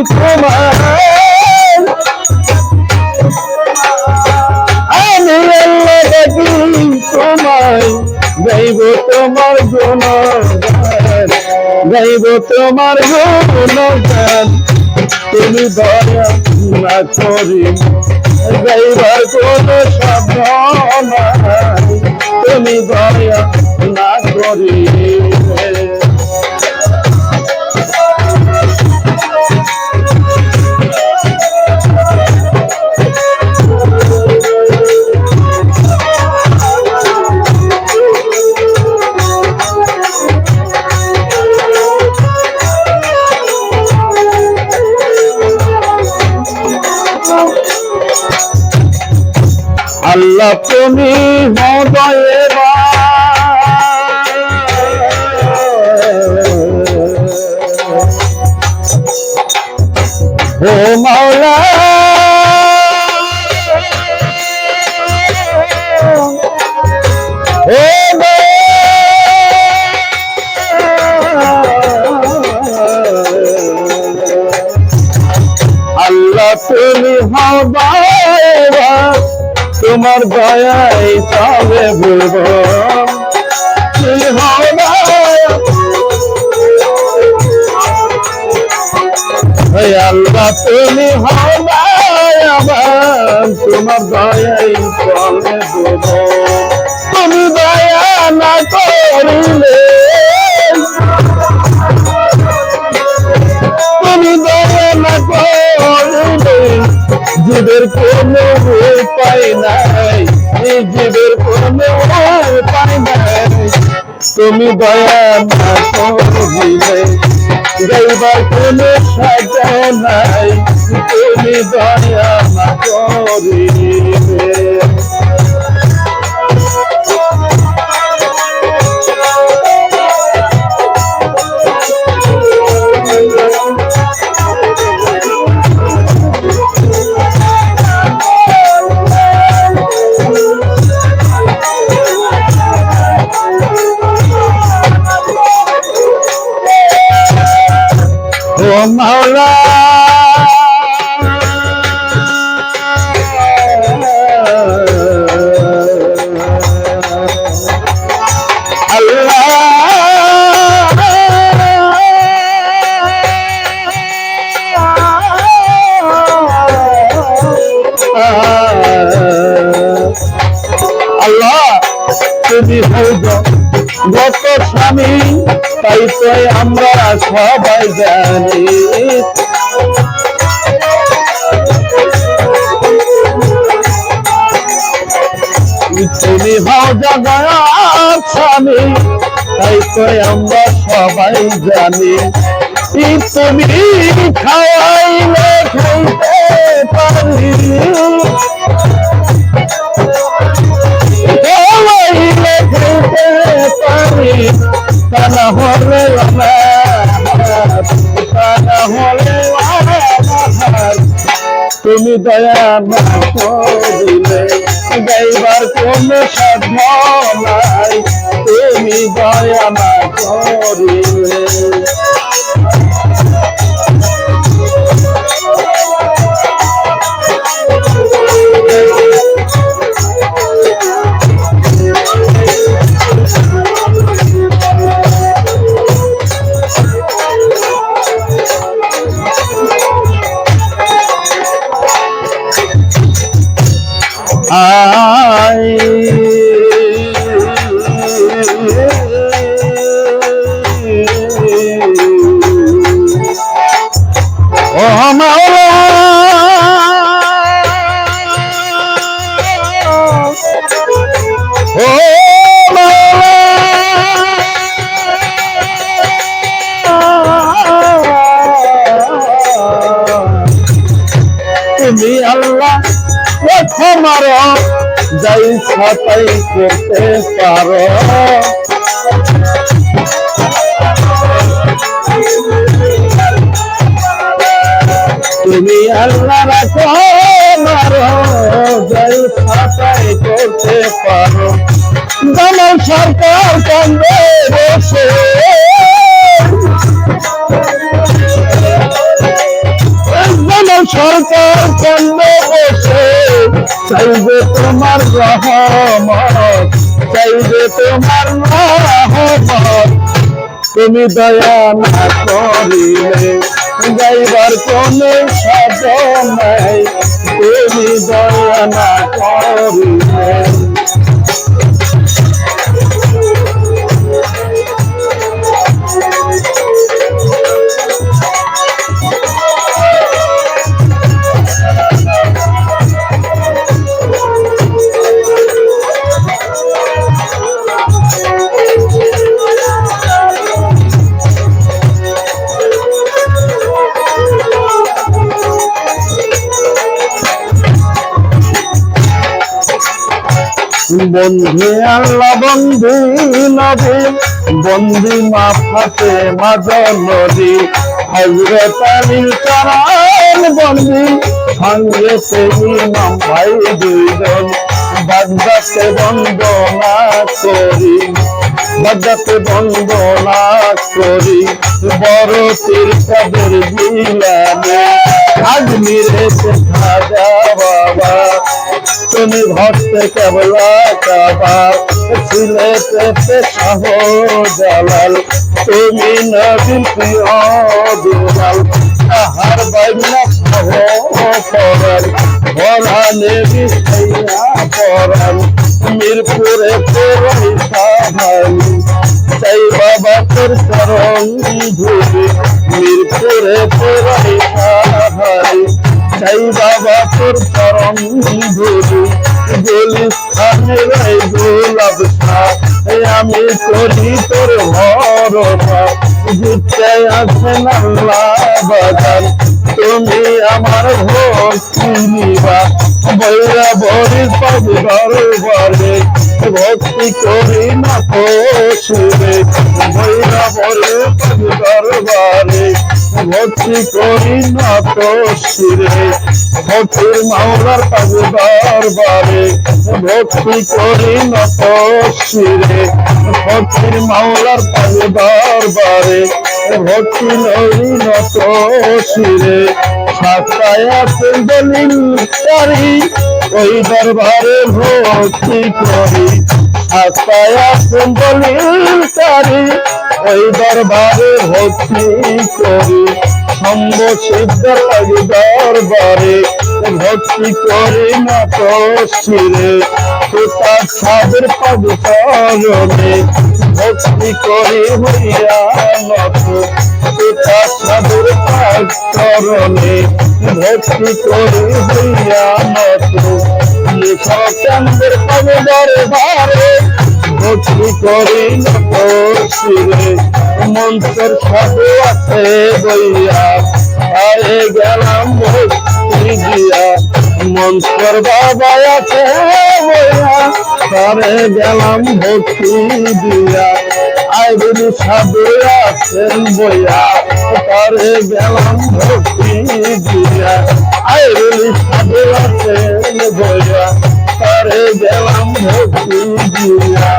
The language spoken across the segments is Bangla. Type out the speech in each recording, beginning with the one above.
তোমার আমি আল্লাহ ডাকি তোমায় গাইব তোমার গুণগান গাইব তোমার গুণগান তুমি দয়া না করি গাইবার কোন শব্দ তুমি দয়া না করি আল্লাহ তুমি হৃদয়ে ও আল্লাহ তুমি হবাইবা তোমার দয়াই তবে ভুলব আল্লাহ, তুমি হবাইবা তোমার দয়াই তবে ভুলব তুমি দয়া না করিলে উপায় নাই। এই জীবের কোনো উপায় নাই। তুমি দয়া না করলে গাইবার কোনো সাজা তুমি দয়া আল্লাহ তুমি হইব গত স্বামী তো আমরা সবাই জানি। তুমি হও জগৎ স্বামী, তাই তো আমরা সবাই জানি। তুমি খাইতে পারি? কোন সাধ্য নাই তুমি দয়া না করিলে। তোমার যাই সাতাই করতে পারো। তুমি আল্লাহ রাখো মারো যাই সাতাই করতে পারো। জামাল সরকার কান্দে বসে। তোমার রহমত, চাইবে তোমার রহমত। তুমি দয়া না করিলে, যাইবার কোন সাধ নাই। তুমি দয়া না করিলে বন্ধু আল্লাহ বন্ধু নবী বন্দি মা ফাতে মাজন নদী হজরত আলীর চরণ বন্দি সঙ্গে সে ইমাম ভাই দুইজন, বাগদাতে বন্দনা করি বাগদাতে বন্দনা করি বড় আজমিরে খাজা বাবা। তুমি ভক্তে কেবলা কাবা ছিলে পেতে শাহ জালাল তুমি নবীন প্রিয় দুলাল, তাহার বাইনা শাহ পরাল ভরা নেবি সাইয়া মিরপুরে পুরোই সাহানি চাই বাবা তোর চরণ ধুবি মিরপুরে পুরোই সাহানি চাই বাবা তোর চরণ ধুবি গুলিস্তানে রাই গোলাপ আমি করি তোর ভরসা জিতে আছেন আল্লাহ বাজার তুমি আমার ভক্তি নিবা বৈরা বরি পাবি দরবারে। ভক্তি করি না পশুরে সুরে বৈরা বরি পাবি দরবারে ভক্তি করি না সুরে ভক্তির মাওলার পাবি দরবারে ভক্তি করি না তো সুরে ভক্তির মাওলার পাবি দরবারে ভক্তি নরি না তো সুরে সাতায় আছেন দলিল করি ওই দরবারে ভক্তি করি সাতায় আছেন দলিল করি ওই দরবারে ভক্তি করি সম্ভ লাগি দরবারে, ভক্তি করি না তো শিরে পিতা সাদের পদ চরণে ভক্তি করি হইয়া নত সাদের পদ চরণে ভক্তি করি হইয়া নত। চন্দ্রের পদ দরবারে ভক্তি করি নত শিরে মন্ত্রের সাধু আছে বইয়া। আরে গেলাম ভক্তি দিয়া। মন্ত্র বাবা আছে বইয়া। তারে গেলাম ভক্তি দিয়া। আইবুল সাধু আছেন বইয়া। তারে গেলাম ভক্তি দিয়া। আইবুল সাধু আছেন বইয়া। তারে গেলাম ভক্তি দিয়া।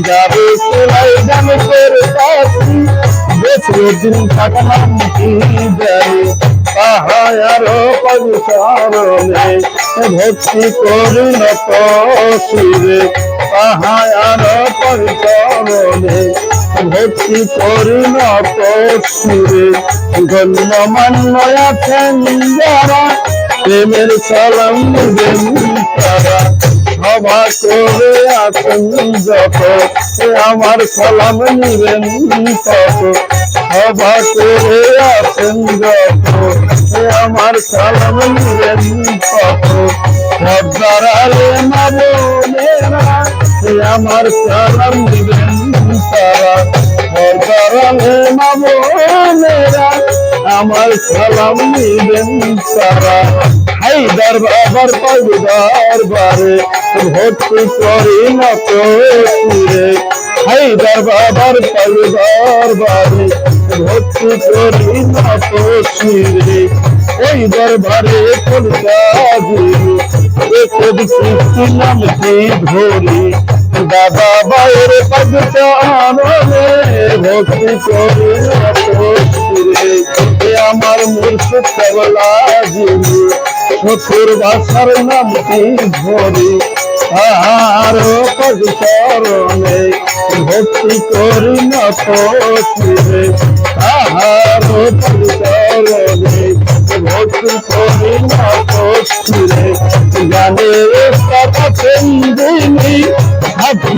যাবে সেলাই গান করে পাচ্ছি বেশি দিন থাকলাম কি জানি তাহার পবিচরণে ভক্তি করি নত ভক্তি করি নত শিরে গণ্যমান্য প্রেমের সালাম সভা করে আছেন যত আমার সালাম নিবেন তত। সভা করে আছেন যত আমার সালাম নিবেন তত। পদ্মারে মাবনেরা এ আমার সালাম দিবেন তারা পদ্মারে মাবনেরা আমার সালাম নিবেন তারা। হাইদার বাবার পাবি দরবারে ভক্তি করি না তো সুরে হাইদার বাবার পাবি দরবারে ভক্তি করি না তো সুরে ওই দরবারে কলকা দিলি কবি সৃষ্টি নাম ধরি। দাদা বাইরে পদ চানে ভক্তি করি তো আমার মুর্শিদ কেবলা যিনি শত্রুর বাসার নামটি ধরি? আর পরিচরণে ভক্তি করি না পশিরে তাহার পরিচরণে গানের কথা চন্দিনী ভাবি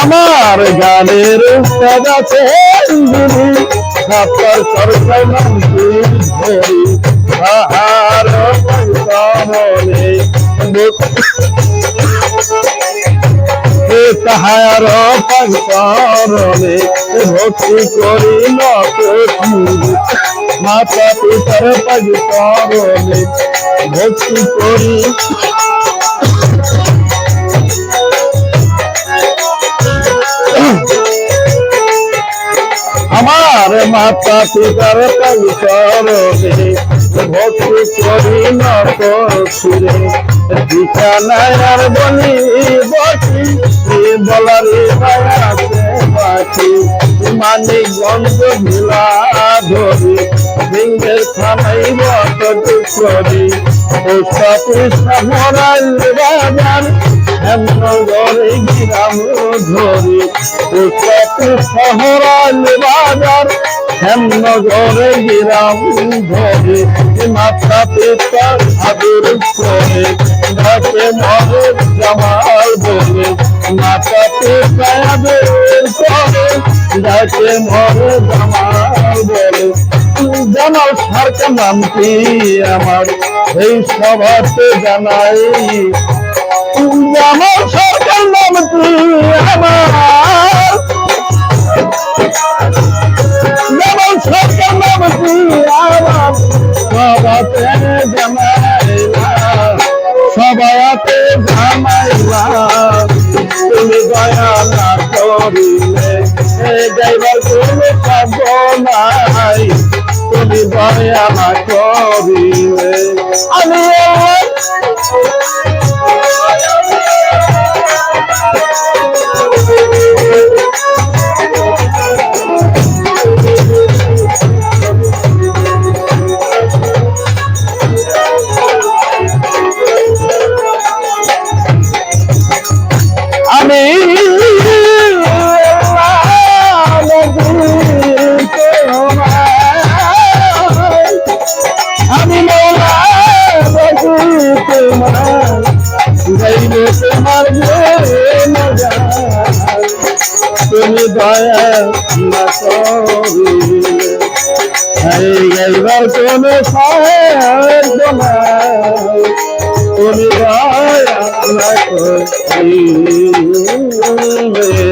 আমার গানের উস্তাদ আছে আপনার সরকার নাম পঞ্চমনে তাহার পঞ্চরণে ভক্তি করি মাতা পিতার পঞ্চরণে ভক্তি করি। আমার মাতা পিতার পবিত্রে ভক্তি করি নরে ঠিকানায় আর বলি বাকি মানিক গন্ধ মিলা ধরি সিংহের খানাই বট করি পোস্ট অফিস বাজার হেমনগরে গিরাম ধরি। শহরাল হেমনগরে গিরাম ধরি। মাথা পিতা আদর করে, ডাকে মরে জামাল বলে। মাথা পিতা আদর করে, ডাকে মরে জামাল বলে। জামাল সরকার নামটি আমার, এই সভাতে জানাই জামাল সরকার নামটি আমার। জামাল সরকার নামটি আমার। সভাতে জানাইলা সবাইতে জামাইলা তুমি দয়া না করিলে এই গাইবার তুমি পাব নাই। তুমি দয়া না করিলে, আমি তুমি সাহেব তুমি করিলে